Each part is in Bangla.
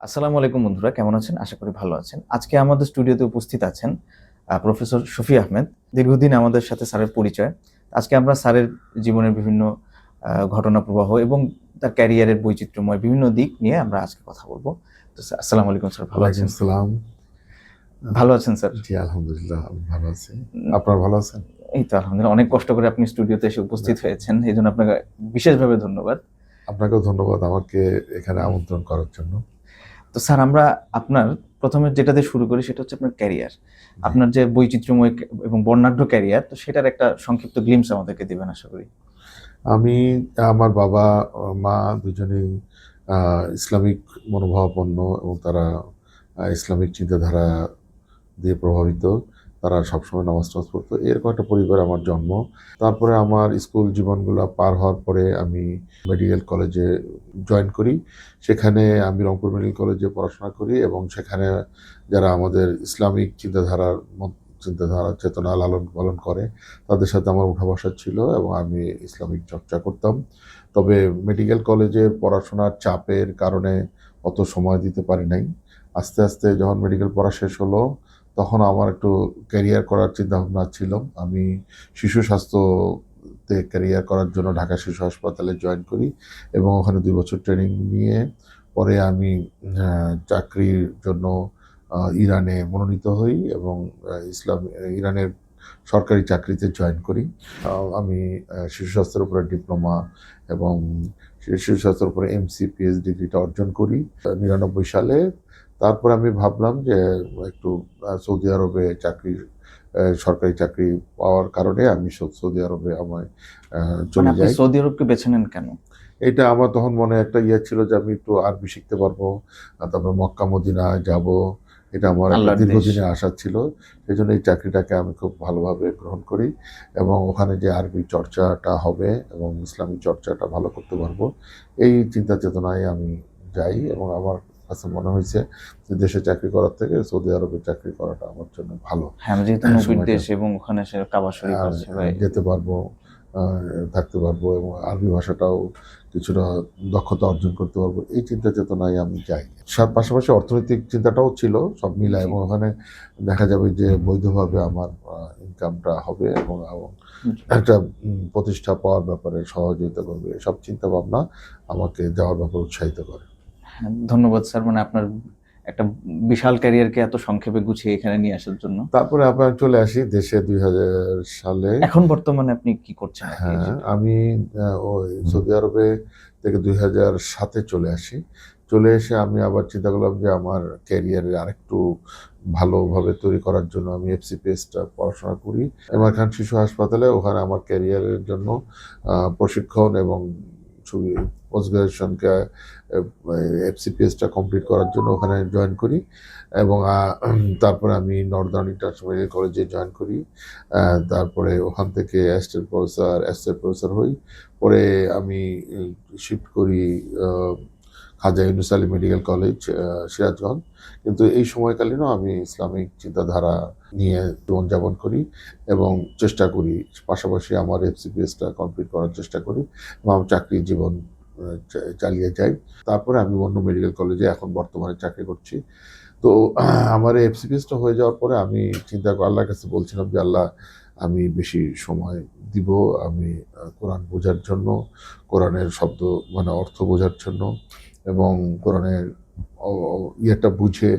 আসসালামু আলাইকুম বন্ধুরা কেমন আছেন? আশা করি ভালো আছেন। আজকে আমাদের স্টুডিওতে উপস্থিত আছেন প্রফেসর শফি আহমেদ দীর্ঘদিন আমাদের সাথে স্যারের পরিচয়। আজকে আমরা স্যারের জীবনের বিভিন্ন ঘটনা প্রবাহ এবং তার ক্যারিয়ারের বৈচিত্র্যময় বিভিন্ন দিক নিয়ে আমরা আজকে কথা বলব। তো আসসালামু আলাইকুম স্যার ভালো আছেন? সালাম। ভালো আছেন স্যার? জি আলহামদুলিল্লাহ ভালো আছি। আপনার ভালো আছেন? এই তো আলহামদুলিল্লাহ অনেক কষ্ট করে আপনি স্টুডিওতে এসে উপস্থিত হয়েছেন এই জন্য আপনাকে বিশেষভাবে ধন্যবাদ। আপনাকেও ধন্যবাদ আমাকে এখানে আমন্ত্রণ করার জন্য। তো স্যার, আমরা আপনার প্রথমে যেটা দিয়ে শুরু করি সেটা হচ্ছে আপনার ক্যারিয়ার আপনার যে বৈচিত্র্যময় এবং বর্ণাঢ্য ক্যারিয়ার তো সেটার একটা সংক্ষিপ্ত গ্লিমস আমাদেরকে দেবেন, আশা করি। আমি, আমার বাবা, মা দুজনেই ইসলামিক মনোভাবাপন্ন এবং তারা ইসলামিক চিন্তাধারা দিয়ে প্রভাবিত। তারা সবসময় নামাজ টামাজ পড়তো। এরকম একটা পরিবার আমার জন্ম। তারপরে আমার স্কুল জীবনগুলো পার হওয়ার পরে আমি মেডিকেল কলেজে জয়েন করি। সেখানে আমি রংপুর মেডিকেল কলেজে পড়াশোনা করি এবং সেখানে যারা আমাদের ইসলামিক চিন্তাধারার চিন্তাধারা, চেতনা লালন পালন করে, তাদের সাথে আমার উঠা বসা ছিল এবং আমি ইসলামিক চর্চা করতাম। তবে মেডিকেল কলেজের পড়াশোনার চাপের কারণে অত সময় দিতে পারি নাই। আস্তে আস্তে যখন মেডিকেল পড়া শেষ হলো তখন আমার একটু ক্যারিয়ার করার চিন্তা ভাবনা ছিল। আমি শিশু স্বাস্থ্যতে ক্যারিয়ার করার জন্য ঢাকা শিশু হাসপাতালে জয়েন করি এবং ওখানে দুই বছর ট্রেনিং নিয়ে পরে আমি চাকরির জন্য ইরানে মনোনীত হই এবং ইসলাম, ইরানের সরকারি চাকরিতে জয়েন করি। আমি শিশু স্বাস্থ্যের উপরে ডিপ্লোমা এবং শিশু স্বাস্থ্যের উপরে এমসি পিএইচ ডিগ্রিটা অর্জন করি। নিরানব্বই সালে তারপর আমি ভাবলাম যে একটু সৌদি আরবে চাকরি সরকারি চাকরি পাওয়ার কারণে আমি সৌদি আরবে আমায় মানে চলে যাই। সৌদি আরবকে বেছে নেন কেন? এটা আমার তখন মনে একটা ইয়ে ছিল যে আমি একটু আরবি শিখতে পারব তারপর মক্কা মদিনা যাব। এটা আমার আল্লাহর আশা ছিল। সেই জন্য এই চাকরিটাকে আমি খুব ভালোভাবে গ্রহণ করি এবং ওখানে যে আরবি চর্চাটা হবে এবং ইসলামী চর্চাটা ভালো করতে পারব এই চিন্তা চেতনায় আমি যাই এবং আমার কাছে মনে হয়েছে যে দেশে চাকরি করার থেকে সৌদি আরবে চাকরি করাটা আমার জন্য ভালো। হ্যাঁ যেহেতু নবীর দেশ এবং ওখানে সে কাবা শরীফ আর আছে ভাই। যেতে পারব থাকতে পারব এবং আরবি ভাষাটাও কিছুটা দক্ষতা অর্জন করতে পারব এই চিন্তা চেতনায় আমি যাই সার পাশাপাশি অর্থনৈতিক চিন্তাটাও ছিল সব মিলায় এবং ওখানে দেখা যাবে যে বৈধভাবে আমার ইনকামটা হবে এবং একটা প্রতিষ্ঠা পাওয়ার ব্যাপারে সহযোগিতা করবে সব চিন্তা ভাবনা আমাকে যাওয়ার ব্যাপারে উৎসাহিত করে। ধন্যবাদ স্যার মানে আপনার একটা বিশাল ক্যারিয়ারকে এত সংক্ষেপে গুছিয়ে এখানে নিয়ে আসার জন্য। তারপরে আবার চলে আসি দেশে দুই হাজার সালে। এখন বর্তমানে আপনি কি করছেন? হ্যাঁ আমি ওই সৌদি আরবে থেকে দুই সাতে চলে আসি। চলে এসে আমি আবার চিন্তা করলাম যে আমার ক্যারিয়ারে আরেকটু ভালোভাবে তৈরি করার জন্য আমি এফসিপিএসটা পড়াশোনা করি। এমআর খান শিশু হাসপাতালে ওখানে আমার ক্যারিয়ারের জন্য প্রশিক্ষণ এবং পোস্ট গ্রাজুয়েশনকে এফসিপিএসটা কমপ্লিট করার জন্য ওখানে জয়েন করি এবং তারপরে আমি নর্দার্ন ইন্টারন্যাশনাল কলেজে জয়েন করি। তারপরে ওখান থেকে অ্যাসিস্ট্যান্ট প্রফেসর অ্যাসিস্ট্যান্ট প্রফেসর হই। পরে আমি শিফট করি খাজা ইউনুস আলী মেডিকেল কলেজ সিরাজগঞ্জ। কিন্তু এই সময়কালীনও আমি ইসলামিক চিন্তাধারা নিয়ে জীবনযাপন করি এবং চেষ্টা করি। পাশাপাশি আমার এফসিপিএসটা কমপ্লিট করার চেষ্টা করি এবং আমার চাকরি জীবন চালিয়ে যাই। তারপরে আমি অন্য মেডিকেল কলেজে এখন বর্তমানে চাকরি করছি। তো আমার এফসিপিএসটা হয়ে যাওয়ার পরে আমি চিন্তা আল্লাহর কাছে বলছিলাম যে, আল্লাহ, আমি বেশি সময় দিব, আমি কোরআন বোঝার জন্য, কোরআনের শব্দ মানে অর্থ বোঝার জন্য এবং কোরআনের ইয়েটা বুঝে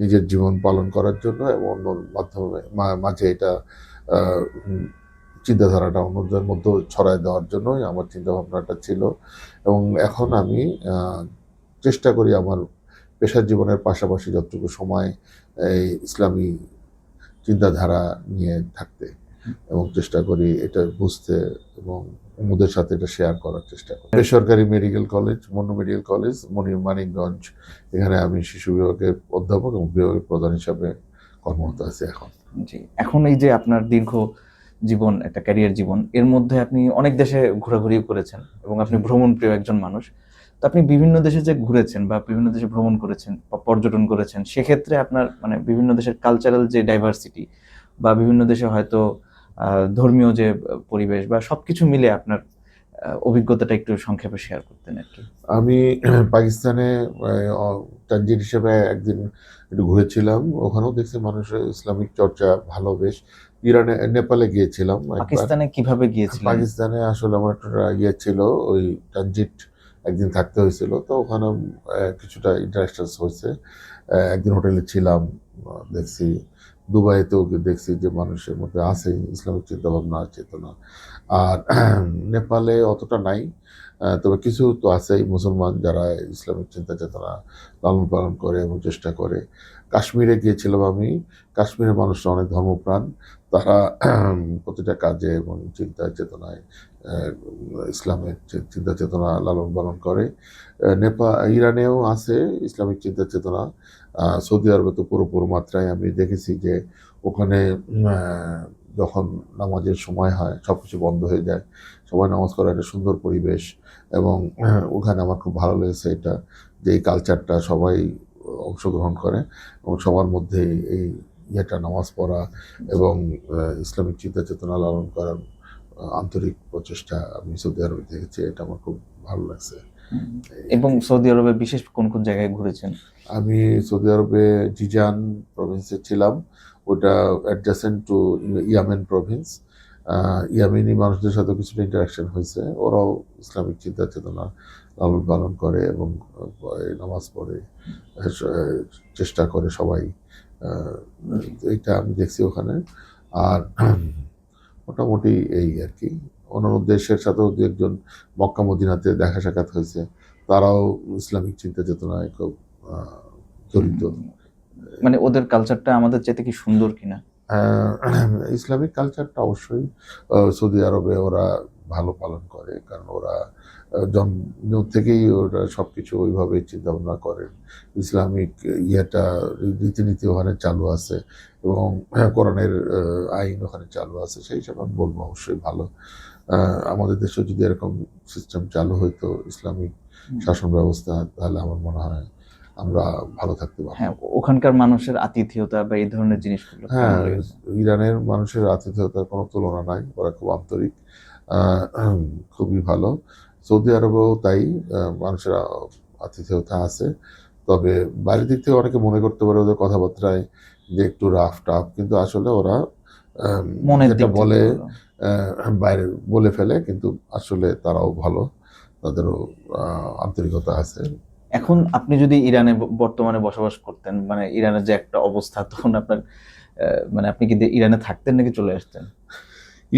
নিজের জীবন পালন করার জন্য এবং অন্য মাধ্যমে মাঝে এটা চিন্তাধারাটা অন্যদের মধ্যে ছড়ায় দেওয়ার জন্যই আমার চিন্তা ভাবনাটা ছিল। এবং এখন আমি চেষ্টা করি আমার পেশার জীবনের পাশাপাশি যতটুকু সময় এই ইসলামী চিন্তাধারা নিয়ে থাকতে এবং চেষ্টা করি এটা বুঝতে এবং অন্যদের সাথে এটা শেয়ার করার চেষ্টা করি। বেসরকারি medical college Monno medical college মনির মানিকগঞ্জ, এখানে আমি শিশু বিভাগের অধ্যাপক এবং বিভাগের প্রধান হিসাবে কর্মরত আছি এখন। জি, এখন এই যে আপনার দীর্ঘ জীবন একটা ক্যারিয়ার জীবন এর মধ্যে আপনি অনেক দেশে ঘোরাঘুরিও করেছেন এবং আপনি ভ্রমণ প্রিয় একজন মানুষ। তো আপনি বিভিন্ন দেশে যে ঘুরেছেন বা বিভিন্ন দেশে ভ্রমণ করেছেন বা পর্যটন করেছেন সেক্ষেত্রে আপনার মানে বিভিন্ন দেশের কালচারাল যে ডাইভার্সিটি বা বিভিন্ন দেশে হয়তো ধর্মীয় যে পরিবেশ বা সব কিছু মিলে আপনার অভিজ্ঞতাটা একটু সংক্ষেপে শেয়ার করতেন আর কি। আমি পাকিস্তানে ট্রানজিট হিসেবে একদিন একটু ঘুরেছিলাম। ওখানেও দেখছি মানুষের ইসলামিক চর্চা ভালো বেশ। ইরানে নেপালে গিয়েছিলাম পাকিস্তানে কীভাবে গিয়েছিলেন? পাকিস্তানে আসলে আমার একটা ইয়ে ছিল ওই ট্রানজিট একদিন থাকতে হয়েছিল। তো ওখানে কিছুটা ইন্টারাকশন হয়েছে। একদিন হোটেলে ছিলাম দেখছি দুবাইতেও দেখছি যে মানুষের মধ্যে আছে, ইসলামিক চিন্তা ভাবনা চেতনা। আর নেপালে অতটা নাই। তবে কিছু তো আছেই, মুসলমান যারা ইসলামিক চিন্তা চেতনা লালন পালন করে এবং চেষ্টা করে। কাশ্মীরে গিয়েছিলাম আমি। কাশ্মীরের মানুষরা অনেক ধর্মপ্রাণ। তারা প্রতিটা কাজে এবং চিন্তা চেতনায় ইসলামের চিন্তা চেতনা লালন পালন করে। নেপাল ইরানেও আছে ইসলামিক চিন্তা চেতনা সৌদি আরবে তো পুরোপুরি মাত্রায় আমি দেখেছি যে ওখানে যখন নামাজের সময় হয় সব কিছু বন্ধ হয়ে যায়, সবাই নামাজ করার একটা সুন্দর পরিবেশ এবং ওখানে আমার খুব ভালো লেগেছে এটা যে এই কালচারটা সবাই অংশগ্রহণ করে এবং সবার মধ্যে এই ইয়েটা নামাজ পড়া এবং ইসলামিক চিন্তা চেতনা লালন করার আন্তরিক প্রচেষ্টা আমি সৌদি আরবে দেখেছি এটা আমার খুব ভালো লাগছে। এবং সৌদি আরবে বিশেষ কোন কোন জায়গায় ঘুরেছেন? আমি সৌদি আরবে জিজান প্রভিন্সে ছিলাম ওটা adjacent to Yemen province Yemeni মানুষদের সাথে কিছুটা ইন্টারাকশন হয়েছে ওরাও ইসলামিক চিন্তা চেতনা লালন পালন করে এবং নামাজ পড়ে চেষ্টা করে সবাই। এইটা আমি দেখছি ওখানে। আর মোটামুটি এই আর কি। অন্যান্য দেশের সাথেও দু একজন মক্কা মদিনাতে দেখা সাক্ষাৎ হয়েছে। তারাও ইসলামিক চিন্তা চেতনায় খুব দরিদ্র জড়িত। মানে ওদের কালচারটা আমাদের চাইতে কি সুন্দর কিনা? আহ, ইসলামিক কালচারটা অবশ্যই সৌদি আরবে ওরা ভালো পালন করে কারণ ওরা জন্ম থেকেই ওরা সব কিছু ওইভাবে চিন্তা ভাবনা করেন। ইসলামিক ইয়েটা রীতিনীতি ওখানে চালু আছে এবং কোরআনের আহ, আইন ওখানে চালু আছে সেই হিসাবে আমি বলব অবশ্যই ভালো। আমাদের দেশেও যদি এরকম সিস্টেম চালু হইতো ইসলামিক শাসন ব্যবস্থা তাহলে আমার মনে হয় আমরা ভালো থাকতে পারব হ্যাঁ ওখানকার মানুষের আতিথেয়তা বা এই ধরনের জিনিসগুলো হ্যাঁ ইরানের মানুষের আতিথেয়তার কোনো তুলনা নাই ওরা খুব আন্তরিক। খুবই ভালো। সৌদি আরবেও তাই মানুষের আতিথেয়তা আছে। তবে বাইরের দিক থেকে অনেকে মনে করতে পারে ওদের কথাবার্তায় যে একটু রাফ টাফ কিন্তু আসলে ওরা মনে যেটা বলে বাইরে বলে ফেলে কিন্তু আসলে তারাও ভালো। তাদেরও আন্তরিকতা আছে। এখন আপনি যদি ইরানে বর্তমানে বসবাস করতেন মানে ইরানের যে একটা অবস্থা তখন আপনার মানে আপনি কি দে- ইরানে থাকতেন নাকি চলে আসতেন?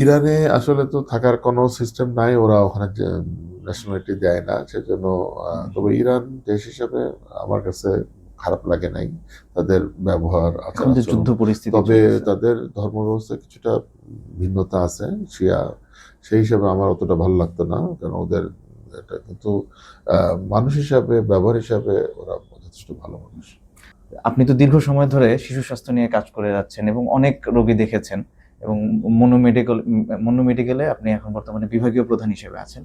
ইরানে আসলে তো থাকার কোনো সিস্টেম নাই ওরা ওখানে ন্যাশনালিটি দেয় না সেজন্য তবে ইরান দেশ হিসেবে আমার কাছে খারাপ লাগে নাই তাদের ব্যবহার যুদ্ধ পরিস্থিতি তবে তাদের ধর্ম ব্যবস্থা কিছুটা ভিন্নতা আছে শিয়া সেই হিসাবে আমার অতটা ভালো লাগতো না কারণ ওদের এটা কিন্তু মানুষ হিসাবে ব্যবহার হিসাবে ওরা যথেষ্ট ভালো মানুষ। আপনি তো দীর্ঘ সময় ধরে শিশু স্বাস্থ্য নিয়ে কাজ করে যাচ্ছেন এবং অনেক রোগী দেখেছেন। এবং মনো মেডিকেল মনো মেডিকেলে আপনি এখন বর্তমানে বিভাগীয় প্রধান হিসেবে আছেন।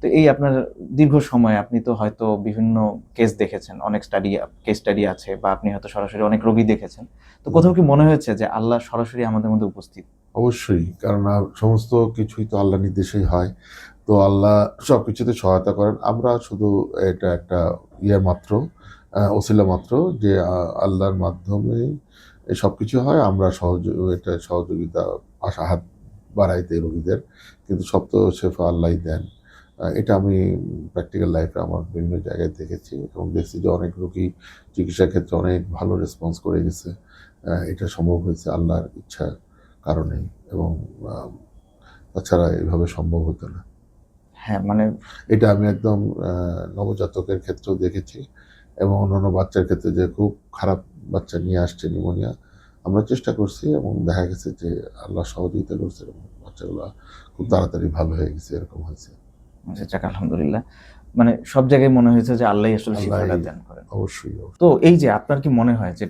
তো এই আপনার দীর্ঘ সময় আপনি তো হয়তো বিভিন্ন কেস দেখেছেন অনেক স্টাডি কেস স্টাডি আছে বা আপনি হয়তো সরাসরি অনেক রোগী দেখেছেন। তো কোথাও কি মনে হয়েছে যে আল্লাহ সরাসরি আমাদের মধ্যে উপস্থিত? অবশ্যই কারণ সমস্ত কিছুই তো আল্লাহ নির্দেশেই হয়। তো আল্লাহ সব কিছুতে সহায়তা করেন। আমরা শুধু এটা একটা ইয়ে মাত্র ওসিলা মাত্র যে আল্লাহর মাধ্যমে সব কিছু হয় আমরা সহযোগ এটা সহযোগিতা আশা হাত বাড়াইতে রোগীদের। কিন্তু সব তো শেফা আল্লাহই দেন। এটা আমি প্র্যাকটিক্যাল লাইফে আমার বিভিন্ন জায়গায় দেখেছি এবং দেখছি যে অনেক রোগী চিকিৎসার ক্ষেত্রে অনেক ভালো রেসপন্স করে গেছে। এটা সম্ভব হয়েছে আল্লাহর ইচ্ছা কারণেই এবং তাছাড়া এভাবে সম্ভব হতো না। হ্যাঁ মানে এটা আমি একদম নবজাতকের ক্ষেত্রেও দেখেছি এবং অন্যান্য বাচ্চার ক্ষেত্রে যে খুব খারাপ বাচ্চা নিয়ে আসছে নিউমোনিয়া আমরা চেষ্টা করছি এবং দেখা গেছে যে আল্লাহ সহযোগিতা করছে এবং বাচ্চাগুলো খুব তাড়াতাড়ি ভালো হয়ে গেছে এরকম হয়েছে। আচ্ছা, যাক আলহামদুলিল্লাহ। মানে সব জায়গায় মনে হয়েছে যে আল্লাহ আসলে শিক্ষাটা দান করেন অবশ্যই। তো এই যে আপনার কি মনে হয় যে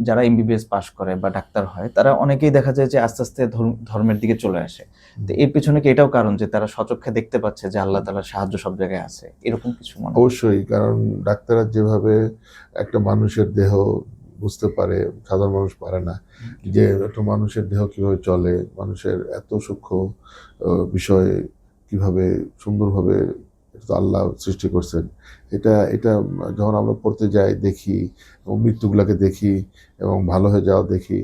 যারা এমবিবিএস পাশ করে বা ডাক্তার হয় তারা অনেকেই দেখা যায় যে আস্তে আস্তে ধর্ম- ধর্মের দিকে চলে আসে। তো এর পেছনে কি এটাও কারণ যে তারা সচক্ষে দেখতে পাচ্ছে যে আল্লাহ তালার সাহায্য সব জায়গায় আছে? এরকম কিছু মনে অবশ্যই কারণ ডাক্তাররা যেভাবে একটা মানুষের দেহ বুঝতে পারে সাধারণ মানুষ পারে না যে একটা মানুষের দেহ কীভাবে চলে মানুষের এত সূক্ষ্ম বিষয় কীভাবে সুন্দরভাবে আল্লাহ সৃষ্টি করছেন। এটা এটা যখন আমরা পড়তে যাই দেখি এবং মৃত্যুগুলাকে দেখি এবং ভালো হয়ে যাওয়া দেখি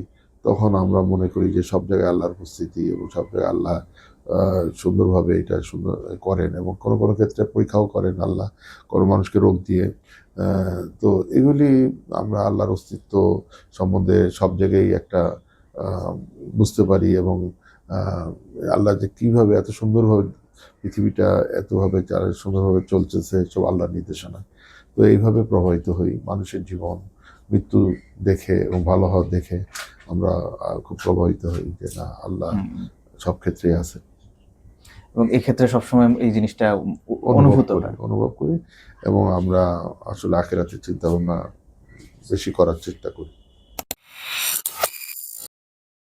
তখন আমরা মনে করি যে সব জায়গায় আল্লাহর উপস্থিতি এবং সব জায়গায় আল্লাহ সুন্দরভাবে এটা সুন্দর করেন এবং কোনো কোনো ক্ষেত্রে পরীক্ষাও করেন আল্লাহ কোনো মানুষকে রোগ দিয়ে। তো এগুলি আমরা আল্লাহর অস্তিত্ব সম্বন্ধে সব জায়গায় একটা বুঝতে পারি এবং আল্লাহ যে কীভাবে এত সুন্দরভাবে পৃথিবীটা এতভাবে সুন্দরভাবে চলতেছে সব আল্লাহর নির্দেশনা। তো এইভাবে প্রভাবিত হই মানুষের জীবন মৃত্যু দেখে এবং ভালো হওয়া দেখে আমরা খুব প্রভাবিত হই যে না আল্লাহ সব ক্ষেত্রেই আছে। এবং এই ক্ষেত্রে সবসময় এই জিনিসটা অনুভূত করি অনুভব করি এবং আমরা আসলে আখেরাতে চিন্তা ভাবনা বেশি করার চেষ্টা করি।